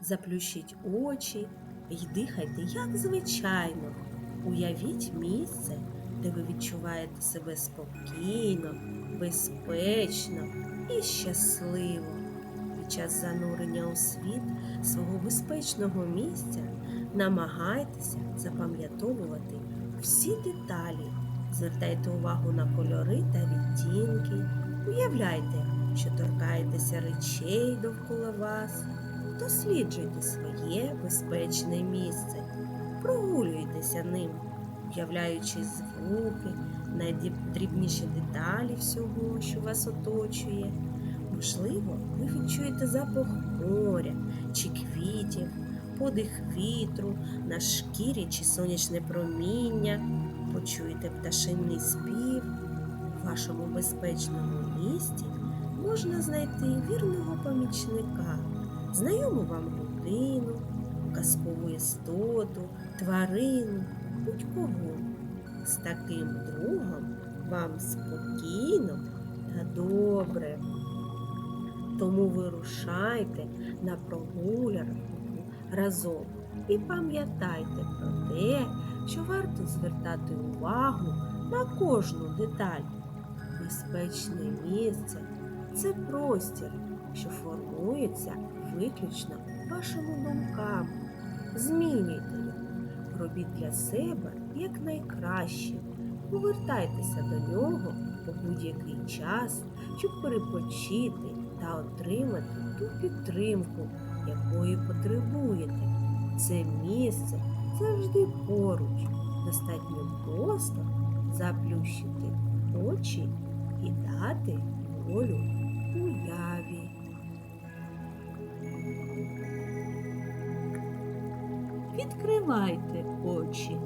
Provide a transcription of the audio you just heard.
заплющіть очі і дихайте, як звичайно. Уявіть місце, де ви відчуваєте себе спокійно, безпечно і щасливо. Під час занурення у світ свого безпечного місця намагайтеся запам'ятовувати всі деталі. Звертайте увагу на кольори та відтінки. Уявляйте, що торкаєтеся речей довкола вас. Досліджуйте своє безпечне місце. Прогулюйтеся ним, уявляючи звуки, найдрібніші деталі всього, що вас оточує. Можливо, ви відчуєте запах моря чи квітів, подих вітру на шкірі чи сонячне проміння, почуєте пташиний спів. У вашому безпечному місті можна знайти вірного помічника, знайому вам людину, казкову істоту, тварину, будь-кого. З таким другом вам спокійно та добре. Тому вирушайте на прогулянку разом і пам'ятайте про те, що варто звертати увагу на кожну деталь. Безпечне місце це простір, що формується виключно вашими думками. Змінюйте його, робіть для себе якнайкраще. Повертайтеся до нього у будь-який час, щоб перепочити та отримати ту підтримку, якої потребуєте. Це місце завжди поруч. Достатньо просто заплющити очі і дати волю уяві. Відкривайте очі.